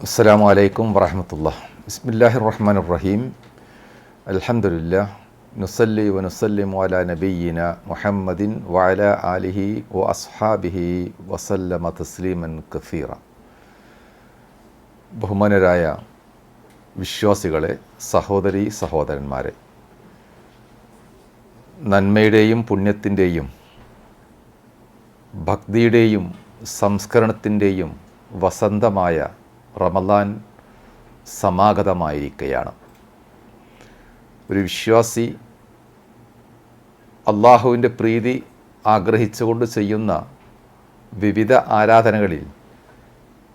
അസ്സാം അലൈക്കും വറഹമത്തുള്ള ബിസ്മില്ലാഹി റഹ്മാൻ റഹീം അലഹമുല്ല നുസല്ലി വനുസല്ലിം വാല നബീന മുഹമ്മദിൻ വാല ആലിഹി വ അസ്ഹാബിഹി വസല്ലമ തസ്ലീമൻ കഫീറ ബഹുമാനരായ വിശ്വാസികളെ സഹോദരി സഹോദരന്മാരെ നന്മയുടെയും പുണ്യത്തിന്റെയും ഭക്തിയുടെയും സംസ്കരണത്തിന്റെയും വസന്തമായ റമലാൻ സമാഗതമായിരിക്കുകയാണ് ഒരു വിശ്വാസി അള്ളാഹുവിന്റെ പ്രീതി ആഗ്രഹിച്ചുകൊണ്ട് ചെയ്യുന്ന വിവിധ ആരാധനകളിൽ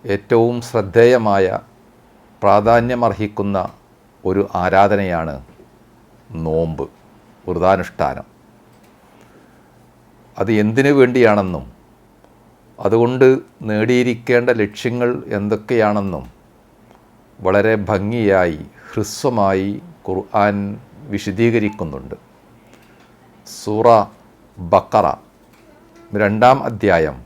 ഏറ്റവും ശ്രദ്ധേയമായ പ്രാധാന്യമർഹിക്കുന്ന ഒരു ആരാധനയാണ് നോമ്പ് വ്രതാനുഷ്ഠാനം. അത് എന്തിനു വേണ്ടിയാണെന്നും അതുകൊണ്ട് നേടിയിരിക്കേണ്ട ലക്ഷ്യങ്ങൾ എന്തൊക്കെയാണെന്നും വളരെ ഭംഗിയായി ഹ്രസ്വമായി ഖുർആൻ വിശദീകരിക്കുന്നുണ്ട്. സൂറ ബക്കറ രണ്ടാം അധ്യായം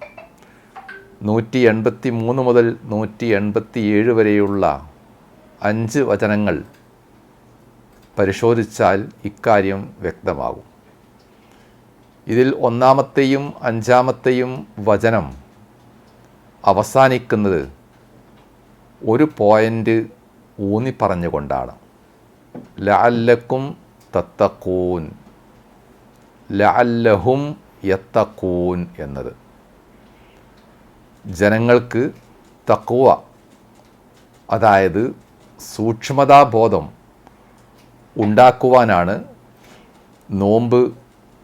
നൂറ്റി എൺപത്തി മൂന്ന് മുതൽ നൂറ്റി എൺപത്തി ഏഴ് വരെയുള്ള അഞ്ച് വചനങ്ങൾ പരിശോധിച്ചാൽ ഇക്കാര്യം വ്യക്തമാകും. ഇതിൽ ഒന്നാമത്തെയും അഞ്ചാമത്തെയും വചനം അവസാനിക്കുന്നത് ഒരു പോയിന്റ് ഊന്നി പറഞ്ഞുകൊണ്ടാണ് ലഅല്ലക്കും തത്തക്കൂൻ ലഅല്ലഹും യത്തക്കൂൻ എന്നത്. ജനങ്ങൾക്ക് തക്കുവ അതായത് സൂക്ഷ്മതാബോധം ഉണ്ടാക്കുവാനാണ് നോമ്പ്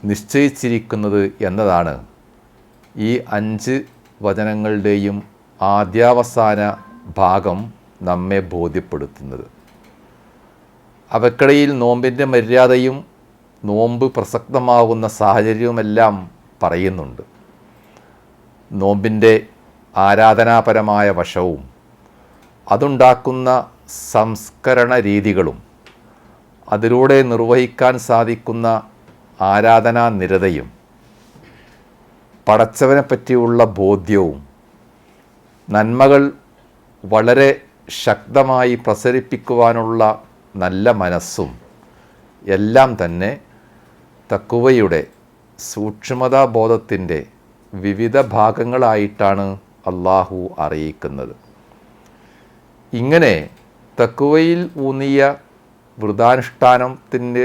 നിശ്ചയിച്ചിരിക്കുന്നത് എന്നതാണ് ഈ അഞ്ച് വചനങ്ങളുടെയും ആദ്യാവസാന ഭാഗം നമ്മെ ബോധ്യപ്പെടുത്തുന്നത്. അവക്കിടയിൽ നോമ്പിന്റെ മര്യാദയും നോമ്പ് പ്രസക്തമാകുന്ന സാഹചര്യവുമെല്ലാം പറയുന്നുണ്ട്. നോമ്പിന്റെ ആരാധനാപരമായ വശവും അതുണ്ടാക്കുന്ന സംസ്കരണ രീതികളും അതിലൂടെ നിർവഹിക്കാൻ സാധിക്കുന്ന ആരാധനാ നിരതയും പടച്ചവനെ പറ്റിയുള്ള ബോധ്യവും നന്മകൾ വളരെ ശക്തമായി പ്രസരിപ്പിക്കുവാനുള്ള നല്ല മനസ്സും എല്ലാം തന്നെ തക്കുവയുടെ സൂക്ഷ്മതാബോധത്തിന്റെ വിവിധ ഭാഗങ്ങളായിട്ടാണ് അള്ളാഹു അറിയിക്കുന്നത്. ഇങ്ങനെ തക്കുവയിൽ ഊന്നിയ വൃതാനുഷ്ഠാനത്തിന്റെ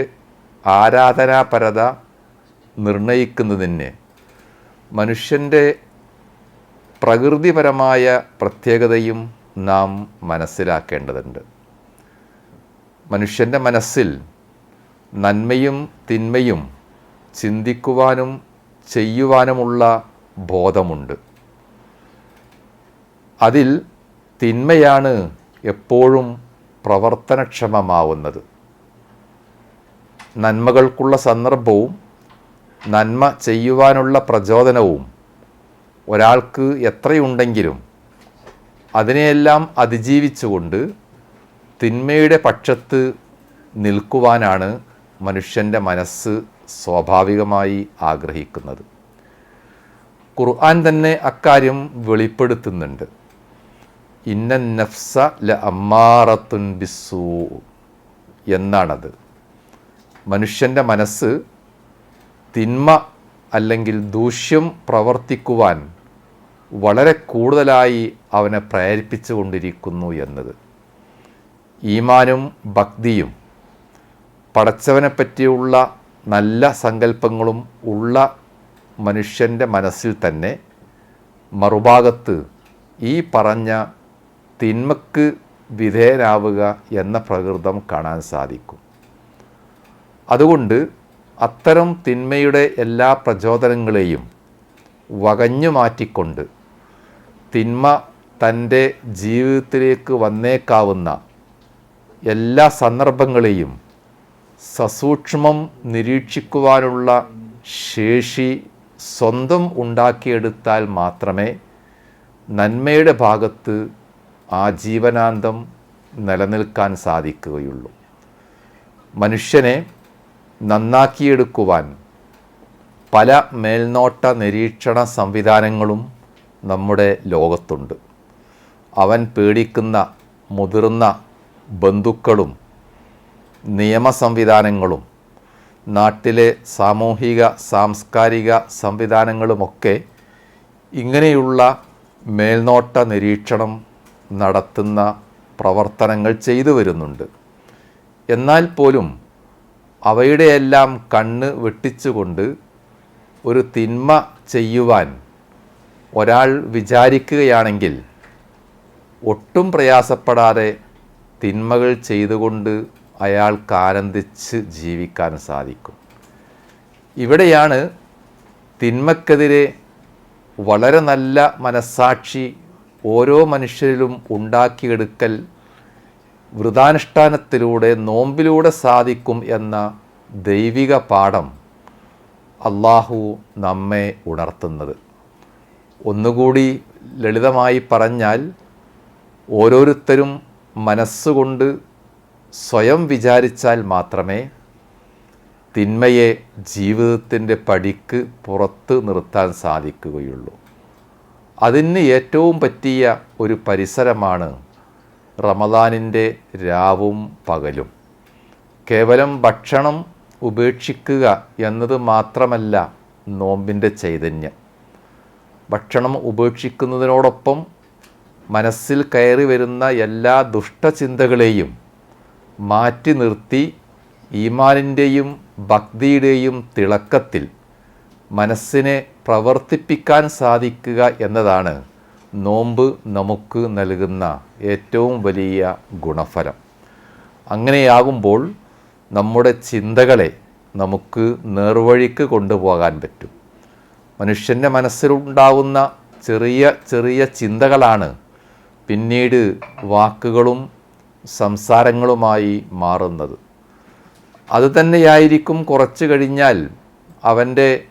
ആരാധനാപരത നിർണയിക്കുന്നതിന് മനുഷ്യന്റെ പ്രകൃതിപരമായ പ്രത്യേകതയും നാം മനസ്സിലാക്കേണ്ടതുണ്ട്. മനുഷ്യന്റെ മനസ്സിൽ നന്മയും തിന്മയും ചിന്തിക്കുവാനും ചെയ്യുവാനുമുള്ള ബോധമുണ്ട്. അതിൽ തിന്മയാണ് എപ്പോഴും പ്രവർത്തനക്ഷമമാവുന്നത്. നന്മകൾക്കുള്ള സന്ദർഭവും നന്മ ചെയ്യുവാനുള്ള പ്രചോദനവും ഒരാൾക്ക് എത്രയുണ്ടെങ്കിലും അതിനെയെല്ലാം അതിജീവിച്ചുകൊണ്ട് തിന്മയുടെ പക്ഷത്ത് നിൽക്കുവാനാണ് മനുഷ്യന്റെ മനസ്സ് സ്വാഭാവികമായി ആഗ്രഹിക്കുന്നത്. ഖുർആൻ തന്നെ അക്കാര്യം വെളിപ്പെടുത്തുന്നുണ്ട്. ഇന്ന നഫ്സ ല അമ്മാറത്തുൻ ബിസ്സു എന്നാണത്. മനുഷ്യന്റെ മനസ്സ് തിന്മ അല്ലെങ്കിൽ ദൂഷ്യം പ്രവർത്തിക്കുവാൻ വളരെ കൂടുതലായി അവനെ പ്രേരിപ്പിച്ചുകൊണ്ടിരിക്കുന്നു എന്നത്. ഈമാനും ഭക്തിയും പടച്ചവനെ പറ്റിയുള്ള നല്ല സങ്കല്പങ്ങളും ഉള്ള മനുഷ്യന്റെ മനസ്സിൽ തന്നെ മറുഭാഗത്ത് ഈ പറഞ്ഞ തിന്മക്ക് വിധേയനാവുക എന്ന പ്രകൃതം കാണാൻ സാധിക്കും. അതുകൊണ്ട് അത്തരം തിന്മയുടെ എല്ലാ പ്രചോദനങ്ങളെയും വകഞ്ഞു മാറ്റിക്കൊണ്ട് തിന്മ തന്റെ ജീവിതത്തിലേക്ക് വന്നേക്കാവുന്ന എല്ലാ സന്ദർഭങ്ങളെയും സസൂക്ഷ്മം നിരീക്ഷിക്കുവാനുള്ള ശേഷി സ്വന്തം ഉണ്ടാക്കിയെടുത്താൽ മാത്രമേ നന്മയുടെ ഭാഗത്ത് ജീവനാന്തം നിലനിൽക്കാൻ സാധിക്കുകയുള്ളൂ. മനുഷ്യനെ നന്നാക്കിയെടുക്കുവാൻ പല മേൽനോട്ട നിരീക്ഷണ സംവിധാനങ്ങളും നമ്മുടെ ലോകത്തുണ്ട്. അവൻ പേടിക്കുന്ന മുതിർന്ന ബന്ധുക്കളും നിയമ സംവിധാനങ്ങളും നാട്ടിലെ സാമൂഹിക സാംസ്കാരിക സംവിധാനങ്ങളുമൊക്കെ ഇങ്ങനെയുള്ള മേൽനോട്ട നിരീക്ഷണം നടത്തുന്ന പ്രവർത്തനങ്ങൾ ചെയ്തു വരുന്നുണ്ട്. എന്നാൽ പോലും അവയുടെയെല്ലാം കണ്ണ് വെട്ടിച്ചുകൊണ്ട് ഒരു തിന്മ ചെയ്യുവാൻ ഒരാൾ വിചാരിക്കുകയാണെങ്കിൽ ഒട്ടും പ്രയാസപ്പെടാതെ തിന്മകൾ ചെയ്തുകൊണ്ട് അയാൾക്ക് ആനന്ദിച്ച് ജീവിക്കാൻ സാധിക്കും. ഇവിടെയാണ് തിന്മക്കെതിരെ വളരെ നല്ല മനസ്സാക്ഷി ഓരോ മനുഷ്യരിലും ഉണ്ടാക്കിയെടുക്കൽ വൃതാനുഷ്ഠാനത്തിലൂടെ നോമ്പിലൂടെ സാധിക്കും എന്ന ദൈവിക പാഠം അള്ളാഹു നമ്മെ ഉണർത്തുന്നത്. ഒന്നുകൂടി ലളിതമായി പറഞ്ഞാൽ ഓരോരുത്തരും മനസ്സുകൊണ്ട് സ്വയം വിചാരിച്ചാൽ മാത്രമേ തിന്മയെ ജീവിതത്തിന്റെ പടിക്ക് പുറത്ത് നിർത്താൻ സാധിക്കുകയുള്ളൂ. അതിന് ഏറ്റവും പറ്റിയ ഒരു പരിസരമാണ് റമദാനിന്റെ രാവും പകലും. കേവലം ഭക്ഷണം ഉപേക്ഷിക്കുക എന്നത് മാത്രമല്ല നോമ്പിന്റെ ചൈതന്യം. ഭക്ഷണം ഉപേക്ഷിക്കുന്നതിനോടൊപ്പം മനസ്സിൽ കയറി വരുന്ന എല്ലാ ദുഷ്ടചിന്തകളെയും മാറ്റി നിർത്തി ഈമാനിന്റെയും ഭക്തിയുടെയും തിളക്കത്തിൽ മനസ്സിനെ പ്രവർത്തിപ്പിക്കാൻ സാധിക്കുക എന്നതാണ് നോമ്പ് നമുക്ക് നൽകുന്ന ഏറ്റവും വലിയ ഗുണഫലം. അങ്ങനെയാകുമ്പോൾ നമ്മുടെ ചിന്തകളെ നമുക്ക് നേർവഴിക്ക് കൊണ്ടുപോകാൻ പറ്റും. മനുഷ്യന്റെ മനസ്സിലുണ്ടാകുന്ന ചെറിയ ചെറിയ ചിന്തകളാണ് പിന്നീട് വാക്കുകളും സംസാരങ്ങളുമായി മാറുന്നത്. അതുതന്നെയായിരിക്കും കുറച്ച് കഴിഞ്ഞാൽ അവന്റെ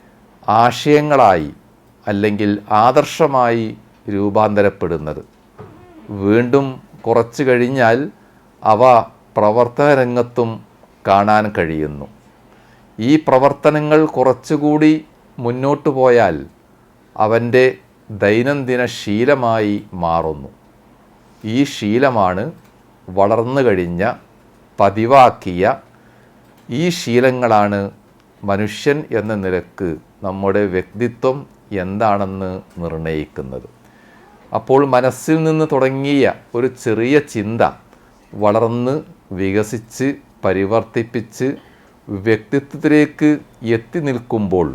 ആശയങ്ങളായി അല്ലെങ്കിൽ ആദർശമായി രൂപാന്തരപ്പെടുന്നത്. വീണ്ടും കുറച്ച് കഴിഞ്ഞാൽ അവ പ്രവർത്തന രംഗത്തും കാണാൻ കഴിയുന്നു. ഈ പ്രവർത്തനങ്ങൾ കുറച്ചുകൂടി മുന്നോട്ട് പോയാൽ അവന്റെ ദൈനംദിന ശീലമായി മാറുന്നു. ഈ ശീലമാണ് വളർന്നു കഴിഞ്ഞ പതിവാക്കിയ ഈ ശീലങ്ങളാണ് മനുഷ്യൻ എന്ന നിലയ്ക്ക് നമ്മുടെ വ്യക്തിത്വം എന്താണെന്ന് നിർണയിക്കുന്നത്. അപ്പോൾ മനസ്സിൽ നിന്ന് തുടങ്ങിയ ഒരു ചെറിയ ചിന്ത വളർന്ന് വികസിച്ച് പരിവർത്തിപ്പിച്ച് വ്യക്തിത്വത്തിലേക്ക് എത്തി നിൽക്കുമ്പോൾ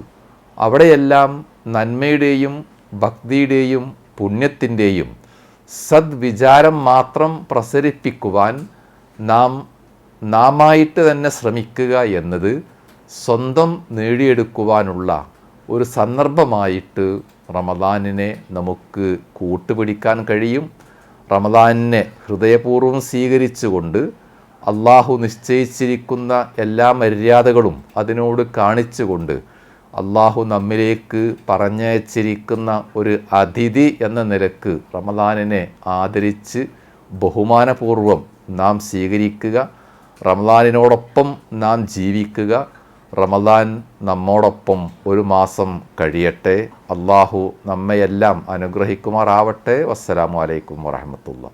അവിടെയെല്ലാം നന്മയുടെയും ഭക്തിയുടെയും പുണ്യത്തിന്റെയും സദ്വിചാരം മാത്രം പ്രസരിപ്പിക്കുവാൻ നാം നാമായിട്ട് തന്നെ ശ്രമിക്കുക എന്നത് സ്വന്തം നേടിയെടുക്കുവാനുള്ള ഒരു സന്ദർഭമായിട്ട് റമദാനിനെ നമുക്ക് കൂട്ടുപിടിക്കാൻ കഴിയും. റമദാനിനെ ഹൃദയപൂർവം സ്വീകരിച്ചുകൊണ്ട് അള്ളാഹു നിശ്ചയിച്ചിരിക്കുന്ന എല്ലാ മര്യാദകളും അതിനോട് കാണിച്ചുകൊണ്ട് അള്ളാഹു നമ്മിലേക്ക് പറഞ്ഞയച്ചിരിക്കുന്ന ഒരു അതിഥി എന്ന നിലയ്ക്ക് റമദാനിനെ ആദരിച്ച് ബഹുമാനപൂർവം നാം സ്വീകരിക്കുക. റമദാനിനോടൊപ്പം നാം ജീവിക്കുക. റമദാൻ നമ്മോടൊപ്പം ഒരു മാസം കഴിയട്ടെ. അള്ളാഹു നമ്മയെല്ലാം അനുഗ്രഹിക്കുമാറാവട്ടെ. വസ്സലാമു അലൈക്കും വറഹമത്തുള്ള